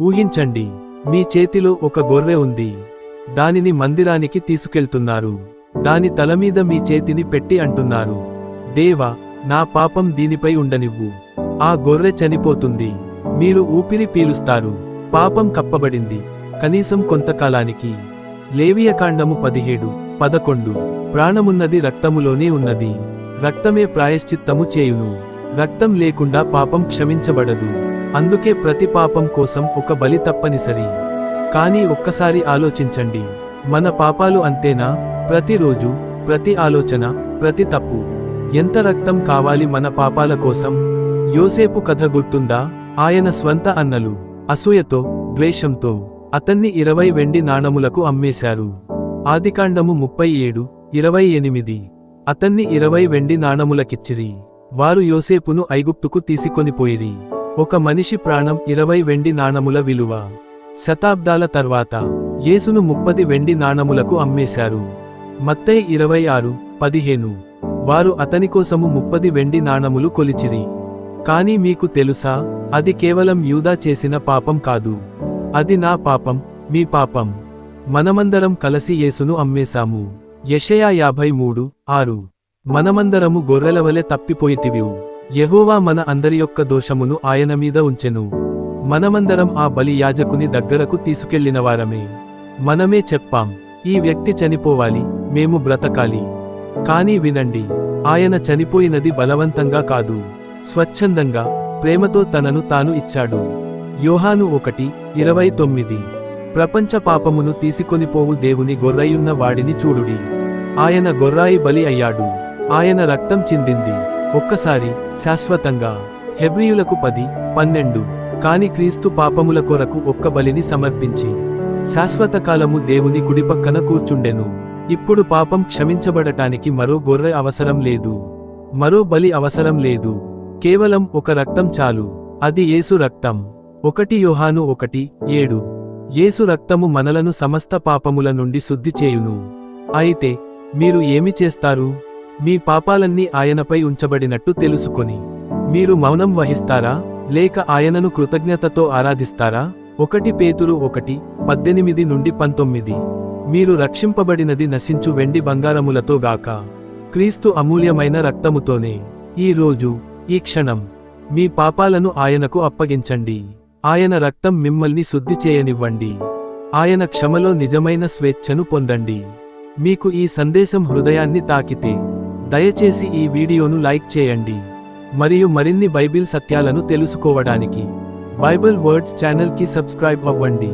ఊహించండి మీ చేతిలో ఒక గొర్రె ఉంది. దానిని మందిరానికి తీసుకెళ్తున్నారు. దాని తలమీద మీ చేతిని పెట్టి అంటున్నారు. దేవా నా పాపం దీనిపై ఉండనివ్వు. ఆ గొర్రె చనిపోతుంది. మీరు ఊపిరి పీలుస్తారు. పాపం కప్పబడింది. కనీసం కొంతకాలానికి. లేవియకాండము పదిహేడు పదకొండు. ప్రాణమున్నది రక్తములోనే ఉన్నది. రక్తమే ప్రాయశ్చిత్తము చేయును. రక్తం లేకుండా పాపం క్షమించబడదు. అందుకే ప్రతి పాపం కోసం ఒక బలి తప్పనిసరి. కానీ ఒక్కసారి ఆలోచించండి. మన పాపాలు అంతేనా? ప్రతిరోజు ప్రతి ఆలోచన ప్రతి తప్పు. ఎంత రక్తం కావాలి మన పాపాల కోసం? యోసేపు కథ గుర్తుందా? ఆయన స్వంత అన్నలు అసూయతో ద్వేషంతో అతన్ని ఇరవై వెండి నాణములకు అమ్మేశారు. ఆదికాండము ముప్పై ఏడు ఇరవై ఎనిమిది. అతన్ని ఇరవై వెండి నాణములకిచ్చిరి. వారు యోసేపును ఐగుప్తుకు తీసుకొనిపోయిరి ఒక మనిషి ప్రాణం ఇరవై వెండి నాణముల విలువ. శతాబ్దాల తర్వాత యేసును ముప్పది వెండి నాణములకు అమ్మేశారు. మత్తై ఇరవై ఆరు పదిహేను. వారు అతని కోసము ముప్పది వెండి నాణములు కొలిచిరి. కానీ మీకు తెలుసా అది కేవలం యూదా చేసిన పాపం కాదు. అది నా పాపం మీ పాపం. మనమందరం కలసి యేసును అమ్మేశాము. యషయా యాభై మూడు ఆరు. మనమందరము గొర్రెలవలె తప్పిపోయితివివు. యహోవా మన అందరి యొక్క దోషమును ఆయన మీద ఉంచెను. మనమందరం ఆ బలి యాజకుని దగ్గరకు తీసుకెళ్ళిన వారమే. మనమే చెప్పాం ఈ వ్యక్తి చనిపోవాలి మేము బ్రతకాలి. కానీ వినండి ఆయన చనిపోయినది బలవంతంగా కాదు స్వచ్ఛందంగా ప్రేమతో తనను తాను ఇచ్చాడు. యోహాను ఒకటి ఇరవై తొమ్మిది. ప్రపంచ పాపమును తీసుకొనిపోవు దేవుని గొర్రయున్న వాడిని చూడుడి. ఆయన గొర్రాయి బలి అయ్యాడు. ఆయన రక్తం చిందింది. ఒక్కసారి శాశ్వతంగా. హెబ్రియులకు పది పన్నెండు. కాని క్రీస్తు పాపముల కొరకు ఒక్క బలిని సమర్పించి శాశ్వత కాలము దేవుని కుడిపక్కన కూర్చుండెను. ఇప్పుడు పాపం క్షమించబడటానికి మరో గొర్రె అవసరం లేదు. మరో బలి అవసరం లేదు. కేవలం ఒక రక్తం చాలు. అది యేసు రక్తం. ఒకటి యోహాను ఒకటి ఏడు. యేసు రక్తము మనలను సమస్త పాపముల నుండి శుద్ధి చేయును. అయితే మీరు ఏమి చేస్తారు? మీ పాపాలన్నీ ఆయనపై ఉంచబడినట్టు తెలుసుకొని. మీరు మౌనం వహిస్తారా? లేక ఆయనను కృతజ్ఞతతో ఆరాధిస్తారా? ఒకటి పేతురు ఒకటి పద్దెనిమిది నుండి పంతొమ్మిది. మీరు రక్షింపబడినది నశించు వెండి బంగారములతో గాక. క్రీస్తు అమూల్యమైన రక్తముతోనే. ఈ రోజు ఈ క్షణం మీ పాపాలను ఆయనకు అప్పగించండి. ఆయన రక్తం మిమ్మల్ని శుద్ధి చేయనివ్వండి. ఆయన క్షమలో నిజమైన స్వేచ్ఛను పొందండి. మీకు ఈ సందేశం హృదయాన్ని తాకితే దయచేసి ఈ వీడియోను లైక్ చేయండి మరియు మరిన్ని బైబిల్ సత్యాలను తెలుసుకోవడానికి బైబిల్ వర్డ్స్ ఛానల్కి సబ్స్క్రైబ్ అవ్వండి.